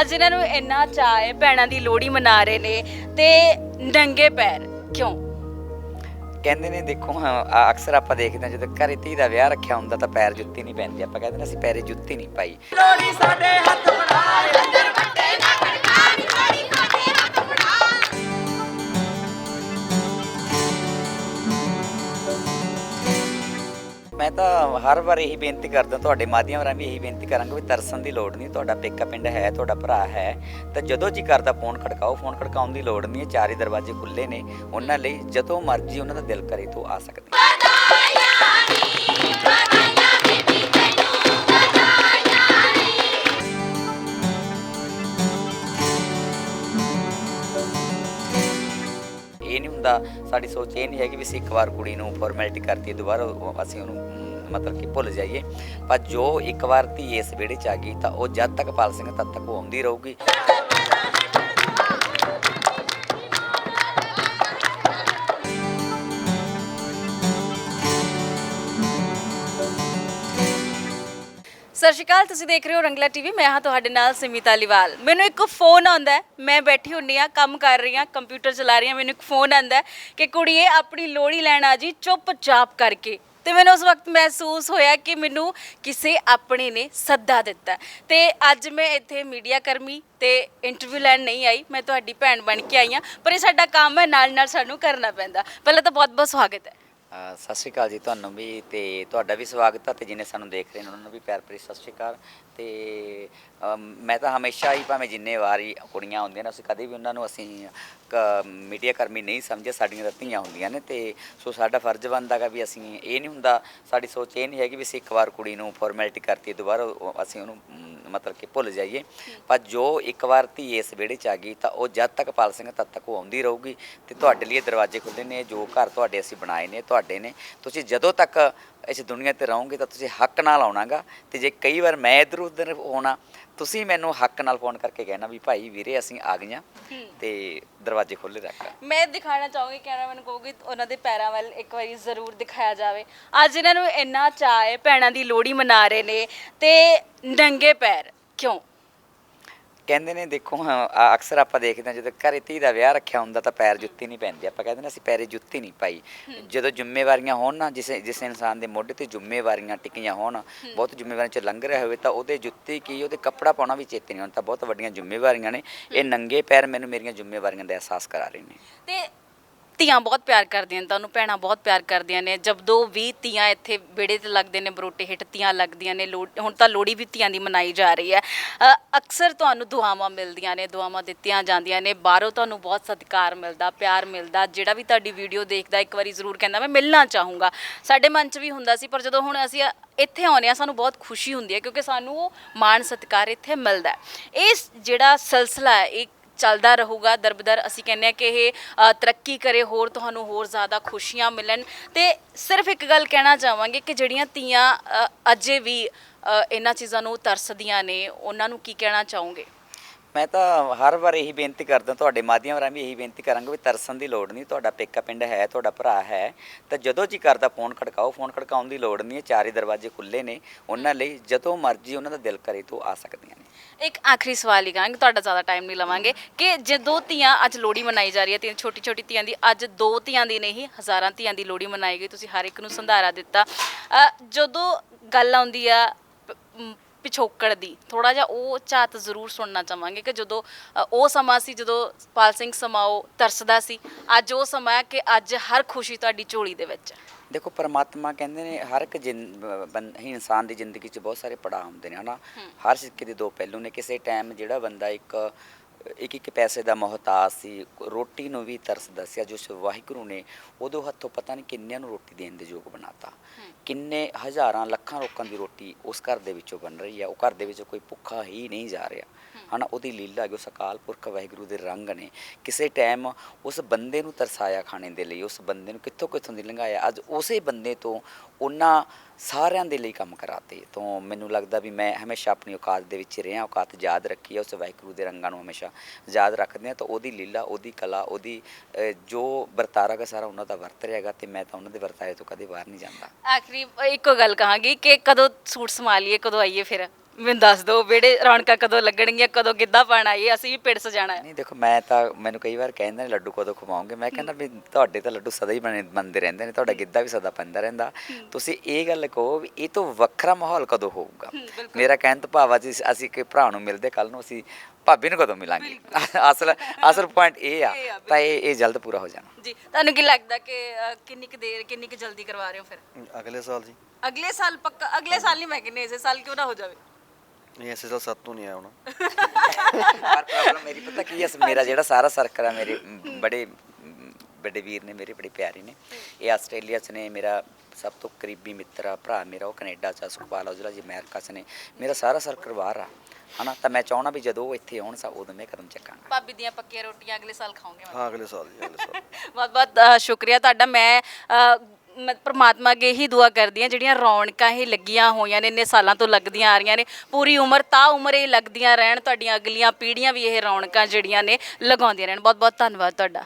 ਅੱਜ ਇਹਨਾਂ ਨੂੰ ਇੰਨਾ ਚਾਅ ਹੈ ਭੈਣਾਂ ਦੀ ਲੋਹੜੀ ਮਨਾ ਰਹੇ ਨੇ ਤੇ ਨੰਗੇ ਪੈਰ। ਕਿਉਂ? ਕਹਿੰਦੇ ਨੇ ਦੇਖੋ ਹਾਂ ਆ- ਅਕਸਰ ਆਪਾਂ ਦੇਖਦੇ ਹਾਂ ਜਦੋਂ ਘਰੇ ਧੀ ਦਾ ਵਿਆਹ ਰੱਖਿਆ ਹੁੰਦਾ ਤਾਂ ਪੈਰ ਜੁੱਤੀ ਨਹੀਂ ਪੈਂਦੀ। ਆਪਾਂ ਕਹਿੰਦੇ ਨੇ ਅਸੀਂ ਪੈਰੇ ਜੁੱਤੀ ਨਹੀਂ ਪਾਈ। ਮੈਂ ਤਾਂ ਹਰ ਵਾਰ ਇਹੀ ਬੇਨਤੀ ਕਰਦਾ, ਤੁਹਾਡੇ ਮਾਧਿਅਮ ਰਾਹੀਂ ਵੀ ਇਹੀ ਬੇਨਤੀ ਕਰਾਂਗਾ ਵੀ ਤਰਸਣ ਦੀ ਲੋੜ ਨਹੀਂ, ਤੁਹਾਡਾ ਪੇਕਾ ਪਿੰਡ ਹੈ, ਤੁਹਾਡਾ ਭਰਾ ਹੈ, ਤਾਂ ਜਦੋਂ ਜੀ ਕਰਦਾ ਫੋਨ ਖੜਕਾਓ, ਫੋਨ ਖੜਕਾਉਣ ਦੀ ਲੋੜ ਨਹੀਂ ਹੈ ਚਾਰੇ ਦਰਵਾਜ਼ੇ ਖੁੱਲੇ ਨੇ, ਉਹਨਾਂ ਲਈ ਜਦੋਂ ਮਰਜ਼ੀ ਉਹਨਾਂ ਦਾ ਦਿਲ ਕਰੇ ਤੋਂ ਆ ਸਕਦੇ ਇਹ ਨਹੀਂ ਹੁੰਦਾ, ਸਾਡੀ ਸੋਚ ਇਹ ਨਹੀਂ ਹੈ ਕਿ ਵੀ ਅਸੀਂ ਇੱਕ ਵਾਰ ਕੁੜੀ ਨੂੰ ਫਾਰਮੈਲਿਟੀ ਕਰਤੀ ਦੁਬਾਰਾ ਅਸੀਂ ਉਹਨੂੰ ਮਤਲਬ ਕਿ ਭੁੱਲ ਜਾਈਏ। ਪਰ ਜੋ ਇੱਕ ਵਾਰ ਧੀ ਇਸ ਵਿਹੜੇ ਚ ਆ ਗਈ, ਤਾਂ ਉਹ ਜਦ ਤੱਕ ਪਾਲ ਸਿੰਘ ਤਦ ਤੱਕ ਉਹ ਆਉਂਦੀ ਰਹੂਗੀ। ਸਤਿ ਸ਼੍ਰੀ ਅਕਾਲ, ਤੁਸੀਂ ਦੇਖ ਰਹੇ ਹੋ ਰੰਗਲਾ ਟੀਵੀ। ਮੈਂ ਹਾਂ ਤੁਹਾਡੇ ਨਾਲ ਸਿਮਿਤਾ ਲਿਵਾਲ ਮੈਨੂੰ ਇੱਕ ਫੋਨ ਆਉਂਦਾ ਹੈ। ਮੈਂ ਬੈਠੀ ਹੁੰਨੀ ਆ ਕੰਮ ਕਰ ਰਹੀ ਆ ਕੰਪਿਊਟਰ ਚਲਾ ਰਹੀ ਆ ਮੈਨੂੰ ਇੱਕ ਫੋਨ ਆਉਂਦਾ ਹੈ ਕਿ ਕੁੜੀਏ, ਆਪਣੀ ਲੋੜੀ ਲੈਣ ਆ ਜੀ, ਚੁੱਪਚਾਪ ਕਰਕੇ। ਤੇ ਮੈਨੂੰ ਉਸ ਵਕਤ ਮਹਿਸੂਸ ਹੋਇਆ ਕਿ ਮੈਨੂੰ ਕਿਸੇ ਆਪਣੇ ਨੇ ਸੱਦਾ ਦਿੱਤਾ। ਹੈ। ਤੇ ਅੱਜ ਮੈਂ ਇੱਥੇ ਮੀਡੀਆ ਕਰਮੀ ਤੇ ਇੰਟਰਵਿਊ ਲੈਣ ਨਹੀਂ ਆਈ। ਮੈਂ ਤੁਹਾਡੀ ਭੈਣ ਬਣ ਕੇ ਆਈ ਆ ਪਰ ਇਹ ਸਾਡਾ ਕੰਮ ਹੈ ਨਾਲ ਨਾਲ ਸਾਨੂੰ ਕਰਨਾ ਪੈਂਦਾ। ਪਹਿਲਾਂ ਤਾਂ ਬਹੁਤ ਬਹੁਤ ਸਵਾਗਤ ਹੈ। ਸਤਿ ਸ਼੍ਰੀ ਅਕਾਲ ਜੀ ਤੁਹਾਨੂੰ ਵੀ ਤੇ ਤੁਹਾਡਾ ਵੀ ਸਵਾਗਤ ਹੈ ਤੇ ਜਿਹਨੇ ਸਾਨੂੰ ਦੇਖ ਰਹੇ ਨੇ ਉਹਨਾਂ ਨੂੰ ਵੀ ਪਿਆਰ ਭਰੀ ਸਤਿ ਸ਼੍ਰੀ ਅਕਾਲ। ਤੇ ਮੈਂ ਤਾਂ ਹਮੇਸ਼ਾ ਹੀ ਭਾਵੇਂ ਜਿੰਨੇ ਵਾਰੀ ਕੁੜੀਆਂ ਹੁੰਦੀਆਂ ਨੇ, ਅਸੀਂ ਕਦੇ ਵੀ ਉਹਨਾਂ ਨੂੰ ਅਸੀਂ ਮੀਡੀਆ ਕਰਮੀ ਨਹੀਂ ਸਮਝੇ, ਸਾਡੀਆਂ ਤਾਂ ਧੀਆਂ ਹੁੰਦੀਆਂ ਨੇ ਤੇ ਸੋ ਸਾਡਾ ਫਰਜ਼ ਬਣਦਾ ਗਾ ਵੀ ਅਸੀਂ ਇਹ ਨਹੀਂ ਹੁੰਦਾ, ਸਾਡੀ ਸੋਚ ਇਹ ਨਹੀਂ ਹੈਗੀ ਵੀ ਅਸੀਂ ਇੱਕ ਵਾਰ ਕੁੜੀ ਨੂੰ ਫਾਰਮੈਲਿਟੀ ਕਰਤੀ, ਦੁਬਾਰਾ ਅਸੀਂ ਉਹਨੂੰ ਮਤਲਬ ਕਿ ਭੁੱਲ ਜਾਈਏ। ਪਰ ਜੋ ਇੱਕ ਵਾਰ ਧੀ ਇਸ ਵਿਹੜੇ ਚ ਆ ਗਈ, ਤਾਂ ਉਹ ਜਦ ਤੱਕ ਪਾਲ ਸਿੰਘ ਤਦ ਤੱਕ ਉਹ ਆਉਂਦੀ ਰਹੂਗੀ ਤੇ ਤੁਹਾਡੇ ਲਈ ਇਹ ਦਰਵਾਜ਼ੇ ਖੁੱਲ੍ਹੇ ਨੇ, ਜੋ ਘਰ ਤੁਹਾਡੇ ਅਸੀਂ ਬਣਾਏ ਨੇ, ਤੁਹਾਡੇ ਨੇ। ਤੁਸੀਂ ਜਦੋਂ ਤੱਕ ਇਸ ਦੁਨੀਆ ਤੇ ਰਹੋਗੇ ਤਾਂ ਤੁਸੀਂ ਹੱਕ ਨਾਲ ਆਉਣਾਗਾ ਤੇ ਜੇ ਕਈ ਵਾਰ ਮੈਂ ਇਧਰ ਉਧਰ ਹੋਣਾ ਤੁਸੀਂ ਮੈਨੂੰ ਹੱਕ ਨਾਲ ਫੋਨ ਕਰਕੇ ਕਹਿਣਾ ਵੀ ਭਾਈ ਵੀਰੇ ਅਸੀਂ ਆ ਗਈਆਂ ਤੇ ਦਰਵਾਜ਼ੇ ਖੁੱਲ੍ਹੇ ਰੱਖ ਮੈਂ ਦਿਖਾਣਾ ਚਾਹੂੰਗੀ ਕੈਮਰਾਮੈਨ ਕਹੂਗੀ ਉਹਨਾਂ ਦੇ ਪੈਰਾਂ ਵੱਲ ਇੱਕ ਵਾਰੀ ਜ਼ਰੂਰ ਦਿਖਾਇਆ ਜਾਵੇ। ਅੱਜ ਇਹਨਾਂ ਨੂੰ ਇੰਨਾ ਚਾਅ ਹੈ ਭੈਣਾਂ ਦੀ ਲੋਹੜੀ ਮਨਾ ਰਹੇ ਨੇ ਤੇ ਨੰਗੇ ਪੈਰ। ਕਿਉਂ? ਕਹਿੰਦੇ ਨੇ, ਦੇਖੋ ਹਾਂ, ਆ- ਅਕਸਰ ਆਪਾਂ ਦੇਖਦੇ ਹਾਂ, ਜਦੋਂ ਘਰੇ ਧੀ ਦਾ ਵਿਆਹ ਰੱਖਿਆ ਹੁੰਦਾ ਤਾਂ ਪੈਰ ਜੁੱਤੀ ਨਹੀਂ ਪੈਂਦੀ। ਆਪਾਂ ਕਹਿੰਦੇ ਨੇ, ਅਸੀਂ ਪੈਰੇ ਜੁੱਤੀ ਨਹੀਂ ਪਾਈ। ਜਦੋਂ ਜ਼ਿੰਮੇਵਾਰੀਆਂ ਹੋਣ ਨਾ, ਜਿਸ ਜਿਸ ਇਨਸਾਨ ਦੇ ਮੋਢੇ ਤੇ ਜ਼ਿੰਮੇਵਾਰੀਆਂ ਟਿਕੀਆਂ ਹੋਣ, ਬਹੁਤ ਜ਼ਿੰਮੇਵਾਰੀਆਂ ਚ ਲੰਘ ਰਿਹਾ ਹੋਵੇ, ਤਾਂ ਉਹਦੇ ਜੁੱਤੀ ਕੀ, ਉਹਦੇ ਕੱਪੜਾ ਪਾਉਣਾ ਵੀ ਚੇਤੇ ਨਹੀਂ ਹੁੰਦਾ ਤਾਂ ਬਹੁਤ ਵੱਡੀਆਂ ਜ਼ਿੰਮੇਵਾਰੀਆਂ ਨੇ। ਇਹ ਨੰਗੇ ਪੈਰ ਮੈਨੂੰ ਮੇਰੀਆਂ ਜ਼ਿੰਮੇਵਾਰੀਆਂ ਦਾ ਅਹਿਸਾਸ ਕਰਾ ਰਹੇ ਨੇ। ਤੇ ਧੀਆਂ ਬਹੁਤ ਪਿਆਰ ਕਰਦੀਆਂ ਨੇ ਤੁਹਾਨੂੰ ਭੈਣਾਂ ਬਹੁਤ ਪਿਆਰ ਕਰਦੀਆਂ ਨੇ। ਜਦੋਂ ਵੀ ਧੀਆਂ ਇੱਥੇ ਵਿੜੇ ਤੇ ਲੱਗਦੇ ਨੇ ਬਰੋਟੇ ਹਿੱਟ ਧੀਆਂ ਲੱਗਦੀਆਂ ਨੇ ਲੋੜ ਹੁਣ ਤਾਂ ਲੋਹੜੀ ਵੀ ਧੀਆਂ ਦੀ ਮਨਾਈ ਜਾ ਰਹੀ ਹੈ। ਅ, ਅਕਸਰ ਤੁਹਾਨੂੰ ਦੁਆਵਾਂ ਮਿਲਦੀਆਂ ਨੇ ਦੁਆਵਾਂ ਦਿੱਤੀਆਂ ਜਾਂਦੀਆਂ ਨੇ ਬਾਹਰੋਂ ਤੁਹਾਨੂੰ ਬਹੁਤ ਸਤਿਕਾਰ ਮਿਲਦਾ ਪਿਆਰ ਮਿਲਦਾ। ਜਿਹੜਾ ਵੀ ਤੁਹਾਡੀ ਵੀਡੀਓ ਦੇਖਦਾ ਇੱਕ ਵਾਰੀ ਜ਼ਰੂਰ ਕਹਿੰਦਾ ਮੈਂ ਮਿਲਣਾ ਚਾਹੂੰਗਾ। ਸਾਡੇ ਮਨ 'ਚ ਵੀ ਹੁੰਦਾ ਸੀ ਪਰ ਜਦੋਂ ਹੁਣ ਅਸੀਂ ਇੱਥੇ ਆਉਂਦੇ ਹਾਂ ਸਾਨੂੰ ਬਹੁਤ ਖੁਸ਼ੀ ਹੁੰਦੀ ਹੈ ਕਿਉਂਕਿ ਸਾਨੂੰ ਉਹ ਮਾਣ ਸਤਿਕਾਰ ਇੱਥੇ ਮਿਲਦਾ ਹੈ। ਇਸ ਜਿਹੜਾ ਸਿਲਸਿਲਾ ਹੈ ਇਹ ਚੱਲਦਾ ਰਹੂਗਾ। ਦਰਬਦਰ ਅਸੀਂ ਕਹਿੰਦੇ ਆ ਕਿ ਇਹ ਅ, ਤਰੱਕੀ ਕਰੇ ਹੋਰ ਤੁਹਾਨੂੰ ਹੋਰ ਜ਼ਿਆਦਾ ਖੁਸ਼ੀਆਂ ਮਿਲਣ। ਤੇ ਸਿਰਫ ਇੱਕ ਗੱਲ ਕਹਿਣਾ ਚਾਹਾਂਗੇ ਕਿ ਜਿਹੜੀਆਂ ਧੀਆਂ ਅ, ਅਜੇ ਵੀ ਅ, ਇਹਨਾਂ ਚੀਜ਼ਾਂ ਨੂੰ ਤਰਸਦੀਆਂ ਨੇ ਉਹਨਾਂ ਨੂੰ ਕੀ ਕਹਿਣਾ ਚਾਹੋਗੇ? ਮੈਂ ਤਾਂ ਹਰ ਵਾਰ ਇਹੀ ਬੇਨਤੀ ਕਰਦਾ ਤੁਹਾਡੇ ਮਾਧਿਅਮ ਰਾਹੀਂ ਵੀ ਇਹੀ ਬੇਨਤੀ ਕਰਾਂਗਾ ਵੀ ਤਰਸਣ ਦੀ ਲੋੜ ਨਹੀਂ ਤੁਹਾਡਾ ਪੇਕਾ ਪਿੰਡ ਹੈ ਤੁਹਾਡਾ ਭਰਾ ਹੈ ਤਾਂ ਜਦੋਂ ਜੀ ਕਰਦਾ ਫੋਨ ਖੜਕਾਓ ਫੋਨ ਖੜਕਾਉਣ ਦੀ ਲੋੜ ਨਹੀਂ ਹੈ ਚਾਰੇ ਦਰਵਾਜ਼ੇ ਖੁੱਲੇ ਨੇ ਉਹਨਾਂ ਲਈ ਜਦੋਂ ਮਰਜ਼ੀ ਉਹਨਾਂ ਦਾ ਦਿਲ ਕਰੇ ਤਾਂ ਆ ਸਕਦੀਆਂ ਨੇ। ਇੱਕ ਆਖਰੀ ਸਵਾਲ ਹੀ ਕਰਾਂਗੇ ਤੁਹਾਡਾ ਜ਼ਿਆਦਾ ਟਾਈਮ ਨਹੀਂ ਲਵਾਂਗੇ ਕਿ ਜੇ ਦੋ ਧੀਆਂ ਅੱਜ ਲੋਹੜੀ ਮਨਾਈ ਜਾ ਰਹੀ ਹੈ ਤਿੰਨ ਛੋਟੀ ਛੋਟੀ ਧੀਆਂ ਦੀ ਅੱਜ ਦੋ ਧੀਆਂ ਦੀ ਨਹੀਂ ਹਜ਼ਾਰਾਂ ਧੀਆਂ ਦੀ ਲੋਹੜੀ ਮਨਾਈ ਗਈ ਤੁਸੀਂ ਹਰ ਇੱਕ ਨੂੰ ਸੰਧਾਰਾ ਦਿੱਤਾ। ਜਦੋਂ ਗੱਲ ਆਉਂਦੀ ਆ ਪਿਛੋਕੜ ਦੀ ਥੋੜਾ ਜਿਹਾ ਉਹ ਝਾਤ ਜ਼ਰੂਰ ਸੁਣਨਾ ਚਾਹਾਂਗੇ ਕਿ ਜਦੋਂ ਅ, ਉਹ ਸਮਾਂ ਸੀ ਜਦੋਂ ਪਾਲ ਸਿੰਘ ਸਮਾਓ ਤਰਸਦਾ ਸੀ ਅੱਜ ਉਹ ਸਮਾਂ ਹੈ ਕਿ ਅੱਜ ਹਰ ਖੁਸ਼ੀ ਤੁਹਾਡੀ ਝੋਲੀ ਦੇ ਵਿੱਚ ਹੈ। ਦੇਖੋ ਪਰਮਾਤਮਾ ਕਹਿੰਦੇ ਨੇ ਹਰ ਇੱਕ ਜਿੰ- ਬ- ਬੰ- ਹੀ ਇਨਸਾਨ ਦੀ ਜ਼ਿੰਦਗੀ 'ਚ ਬਹੁਤ ਸਾਰੇ ਪੜਾਅ ਹੁੰਦੇ ਨੇ ਹਨਾ? ਹਰ ਸਿੱਕੇ ਦੇ ਦੋ ਪਹਿਲੂ ਨੇ। ਕਿਸੇ ਟਾਈਮ ਜਿਹੜਾ ਬੰਦਾ ਇੱਕ ਇੱਕ ਇੱਕ ਪੈਸੇ ਦਾ ਮੁਹਤਾਜ ਸੀ ਰੋਟੀ ਨੂੰ ਵੀ ਤਰਸਦਾ ਸੀ ਅੱਜ ਉਸ ਵਾਹਿਗੁਰੂ ਨੇ ਉਦੋਂ ਹੱਥੋਂ ਪਤਾ ਨਹੀਂ ਕਿੰਨਿਆਂ ਨੂੰ ਰੋਟੀ ਦੇਣ ਦੇ ਯੋਗ ਬਣਾਤਾ। ਕਿੰਨੇ ਹਜ਼ਾਰਾਂ ਲੱਖਾਂ ਲੋਕਾਂ ਦੀ ਰੋਟੀ ਉਸ ਘਰ ਦੇ ਵਿੱਚੋਂ ਬਣ ਰਹੀ ਆ ਉਹ ਘਰ ਦੇ ਵਿੱਚ ਕੋਈ ਭੁੱਖਾ ਹੀ ਨਹੀਂ ਜਾ ਰਿਹਾ। ਹਨਾ, ਉਹਦੀ ਲੀਲਾ ਜੋ ਸਕਾਲ ਪੁਰਖ ਵਾਹਿਗੁਰੂ ਦੇ ਰੰਗ ਨੇ। ਕਿਸੇ ਟਾਈਮ ਉਸ ਬੰਦੇ ਨੂੰ ਤਰਸਾਇਆ ਖਾਣੇ ਦੇ ਲਈ, ਉਸ ਬੰਦੇ ਨੂੰ ਕਿੱਥੋਂ ਕਿੱਥੋਂ ਦੀ ਲੰਘਾਇਆ, ਅੱਜ ਉਸੇ ਬੰਦੇ ਤੋਂ ਉਹਨਾਂ ਸਾਰਿਆਂ ਦੇ ਲਈ ਕੰਮ ਕਰਾਤੇ। ਤੋਂ ਮੈਨੂੰ ਲੱਗਦਾ ਵੀ ਮੈਂ ਹਮੇਸ਼ਾ ਆਪਣੀ ਔਕਾਤ ਦੇ ਵਿੱਚ ਰਿਹਾ, ਔਕਾਤ ਯਾਦ ਰੱਖੀ ਹੈ ਉਸ ਵਾਹਿਗੁਰੂ ਦੇ ਰੰਗਾਂ ਨੂੰ ਹਮੇਸ਼ਾ ਯਾਦ ਰੱਖਦੇ ਆ ਤਾਂ ਉਹਦੀ ਲੀਲਾ, ਉਹਦੀ ਕਲਾ, ਉਹਦੀ ਜੋ ਵਰਤਾਰਾ ਗਾ ਸਾਰਾ ਉਹਨਾਂ ਦਾ ਵਰਤ ਰਿਹਾਗਾ ਤੇ ਮੈਂ ਤਾਂ ਉਹਨਾਂ ਦੇ ਵਰਤਾਰੇ ਤੋਂ ਕਦੇ ਬਾਹਰ ਨਹੀਂ ਜਾਂਦਾ। ਆਖਰੀ ਇੱਕੋ ਗੱਲ ਕਹਾਂਗੀ ਕਿ ਕਦੋਂ ਸੂਟ ਸੰਭਾਲੀਏ, ਕਦੋਂ ਆਈਏ ਫਿਰ? ਮੈਨੂੰ ਦੱਸ ਦਿਓ ਵਿਹੜੇ ਰੌਣਕਾਂ ਕਦੋਂ ਲੱਗਣਗੀਆਂ ਕਦੋਂ ਗਿੱਧਾ ਪਾਣਾ ਆਈਏ ਅਸੀਂ ਵੀ ਪਿੰਡ ਸਜਾਣਾ। ਹੈ ਨਹੀਂ ਦੇਖੋ ਮੈਂ ਤਾਂ ਮੈਨੂੰ ਕਈ ਵਾਰ ਕਹਿੰਦੇ ਨੇ ਲੱਡੂ ਕਦੋਂ ਖਵਾਓਗੇ? ਮੈਂ ਕਹਿੰਦਾ ਵੀ ਤੁਹਾਡੇ ਤਾਂ ਲੱਡੂ ਸਦਾ ਹੀ ਬਣੇ ਬੰਦੇ ਰਹਿੰਦੇ ਨੇ ਤੁਹਾਡਾ ਗਿੱਧਾ ਵੀ ਸਦਾ ਪੈਂਦਾ ਰਹਿੰਦਾ। ਤੁਸੀਂ ਇਹ ਗੱਲ ਕਹੋ ਵੀ ਇਹ ਤੋਂ ਵੱਖਰਾ ਮਾਹੌਲ ਕਦੋਂ ਹੋਊਗਾ? ਮੇਰਾ ਕਹਿਣ ਤੋਂ ਭਾਵ ਆ ਜੀ ਅਸੀਂ ਕਿ ਭਰਾ ਨੂੰ ਮਿਲਦੇ ਕੱਲ ਨੂੰ ਅਸੀਂ ਭਾਬੀ ਨੂੰ ਕਦੋਂ ਮਿਲਾਂਗੇ? ਅਸਲ ਅਸਲ ਪੁਆਇੰਟ ਇਹ ਆ ਇਹ ਆ, ਤਾਂ ਇਹ ਇਹ ਜਲਦ ਪੂਰਾ ਹੋ ਜਾਣਾ। ਜੀ ਤੁਹਾਨੂੰ ਕੀ ਲੱਗਦਾ ਕਿ ਅ, ਕਿੰਨੀ ਕੁ ਦੇਰ ਕਿੰਨੀ ਕੁ ਜਲਦੀ ਕਰਵਾ ਰਹੇ ਹੋ ਫਿਰ? ਅਗਲੇ ਸਾਲ ਜੀ। ਅਗਲੇ ਸਾਲ ਪੱਕਾ ਅਗਲੇ ਸਾਲ ਨਹੀਂ ਮੈਂ ਕਹਿੰਦੀ ਇਸੇ ਸਾਲ ਕਿਉਂ ਨਾ ਹੋ ਜਾਵੇ? ਨਹੀਂ ਐਸੇ ਸਾਲ ਸੱਤ ਤੋਂ ਨਹੀਂ ਆਇਆ ਹੋਣਾ ਪਰ ਪ੍ਰੋਬਲਮ ਮੇਰੀ ਪਤਾ ਕੀ ਹੈ ਮੇਰਾ ਜਿਹੜਾ ਸਾਰਾ ਸਰਕਲ ਆ ਮੇਰੇ ਬੜੇ ਵੱਡੇ ਵੀਰ ਨੇ ਮੇਰੇ ਬੜੇ ਪਿਆਰੇ ਨੇ। ਇਹ ਆਸਟ੍ਰੇਲੀਆ 'ਚ ਨੇ ਮੇਰਾ ਸਭ ਤੋਂ ਕਰੀਬੀ ਮਿੱਤਰ ਆ ਭਰਾ ਮੇਰਾ ਉਹ ਕੈਨੇਡਾ 'ਚ ਆ, ਸੁਖਪਾਲ ਔਜਲਾ ਜੀ ਅਮਰੀਕਾ 'ਚ ਨੇ। ਮੇਰਾ ਸਾਰਾ ਸਰਕਲ ਬਾਹਰ ਆ ਹਨਾ? ਤਾਂ ਮੈਂ ਚਾਹਣਾ ਵੀ ਜਦੋਂ ਉਹ ਇੱਥੇ ਆਉਣ ਸਾ ਉਦੋਂ ਮੈਂ ਕਦਮ ਚੱਕਾਂਗਾ। ਭਾਬੀ ਦੀਆਂ ਪੱਕੀਆਂ ਰੋਟੀਆਂ ਅਗਲੇ ਸਾਲ ਖਾਓਗੇ ਹਾਂ ਅਗਲੇ ਸਾਲ ਜੀ ਅਗਲੇ ਸਾਲ। ਬਹੁਤ ਬਹੁਤ ਅ, ਸ਼ੁਕਰੀਆ। ਤੁਹਾਡਾ ਮੈਂ ਅ, ਮ ਪ੍ਰਮਾਤਮਾ ਅੱਗੇ ਹੀ ਦੁਆ ਕਰਦੀ ਹਾਂ ਜਿਹੜੀਆਂ ਰੌਣਕਾਂ ਇਹ ਲੱਗੀਆਂ ਹੋਈਆਂ ਨੇ, ਇੰਨੇ ਸਾਲਾਂ ਤੋਂ ਲੱਗਦੀਆਂ ਆ ਰਹੀਆਂ ਨੇ। ਪੂਰੀ ਉਮਰ, ਤਾਂ ਉਮਰ ਇਹ ਲੱਗਦੀਆਂ ਰਹਿਣ, ਤੁਹਾਡੀਆਂ ਅਗਲੀਆਂ ਪੀੜ੍ਹੀਆਂ ਵੀ ਇਹ ਰੌਣਕਾਂ ਜਿਹੜੀਆਂ ਨੇ ਲਗਾਉਂਦੀਆਂ ਰਹਿਣ। ਬਹੁਤ ਬਹੁਤ ਧੰਨਵਾਦ ਤੁਹਾਡਾ।